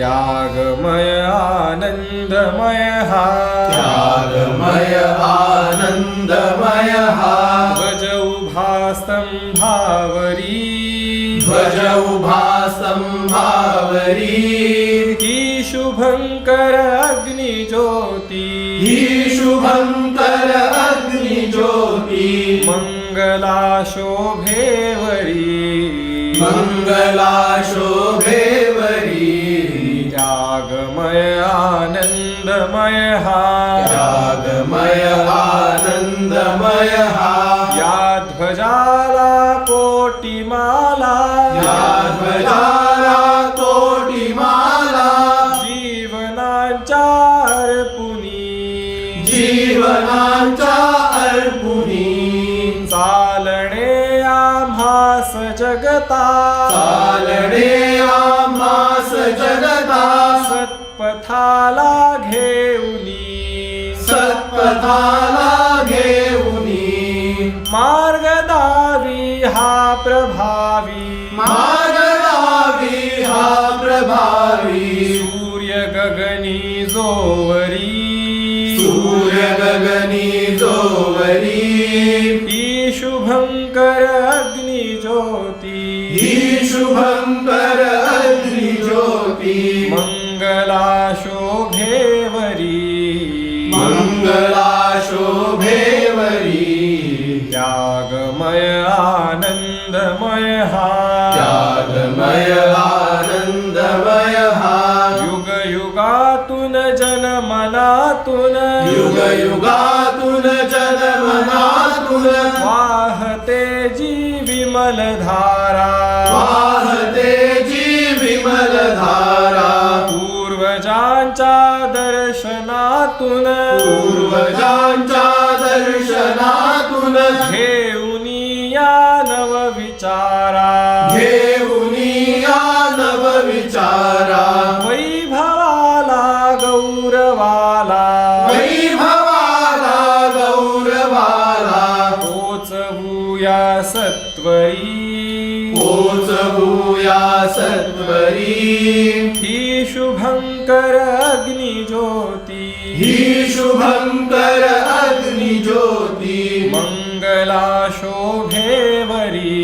त्यागमय आनन्दमय त्यागमय आनन्दमय हा ध्वज उभास्तम्भावरी ध्वज उभा सम्भावरी ही शुभङ्कर अग्निज्योति ही शुभङ्कर अग्निज्योति मङ्गला शोभेवरी मङ्गला शोभेवरी त्यागमय आनन्दमय हा त्यागमय आनन्दमय हा या ध्वजाला कोटिमाला या ध्वजाला कोटिमाला जीवनाच्या अर्पुनी जीवनाच्या अर्पुनी चालणे आम्हास जगता चालणे आम्हास जगता सत्पथाला घेऊनी सत्पथाला घेऊनी मार्ग दावी हा प्रभावी। मार्गदावी हा प्रभावी। सूर्य गगनी जोवरी। सूर्य गगनी जोवरी। ही शुभंकर अग्नि ज्योती। ही शुभंकर अग्निज्योती मंगला शोभेवरी मंगला शोभेवरी त्यागमय आनंदमय हा। त्यागमय आनंदमय हा। युग युगातून जनमनातून। युग युगातून जनमनातून। वाहते जी विमल धारा दर्शनातून पूर्वजांच्या दर्शनातून घेऊन या नव विचारा घेऊन या नव विचारा वैभवाला गौरवाला. वैभवाला गौरवाला. पोचवूया सत्वरी पोचवूया सत्वरी ही शुभंकर अग्निज्योती ही शुभंकर अग्निज्योती मंगला शोभेवरी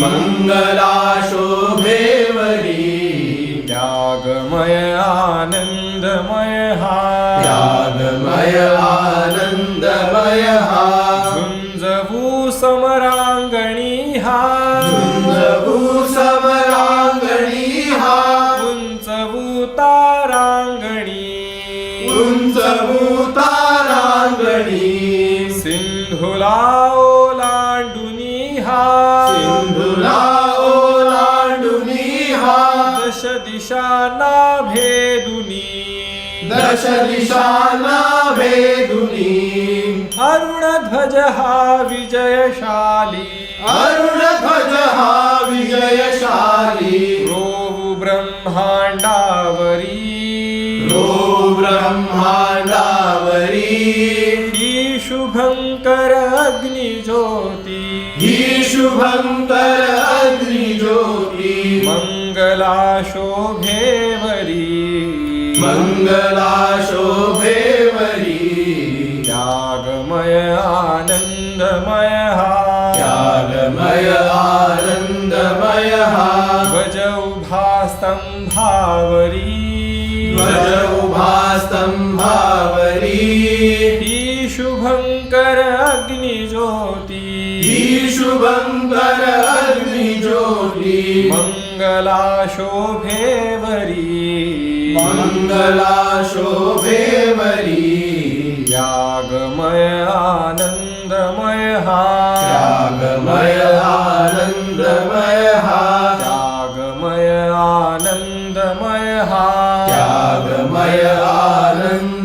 मंगला शोभेवरी त्यागमय आनंदमय हा त्यागमय आनंदमय उंचवू तारांगणी उंच भूतारांगणी सिंधुला ओलांडुनी हा सिंधुला ओलांडुनी हा दश दिशांना भेदुनी. दश दिशाना भेदुनी. अरुण ध्वज हा विजयशाली. अरुण ध्वज हा ही शुभंकर अग्निज्योती ही शुभंकर अग्निज्योती मंगला शोभेवरी मंगला शोभेवरी त्यागमय आनंदमय हा त्यागमय आनंदमय हा ध्वज उभा स्तंभावरी ध्वज उभा मङ्गलाशोभे वरी मङ्गलाशोभे वरी यागमय आनन्दमय यागमय आनन्दमय यागमय आनन्दमय यागमय आनन्द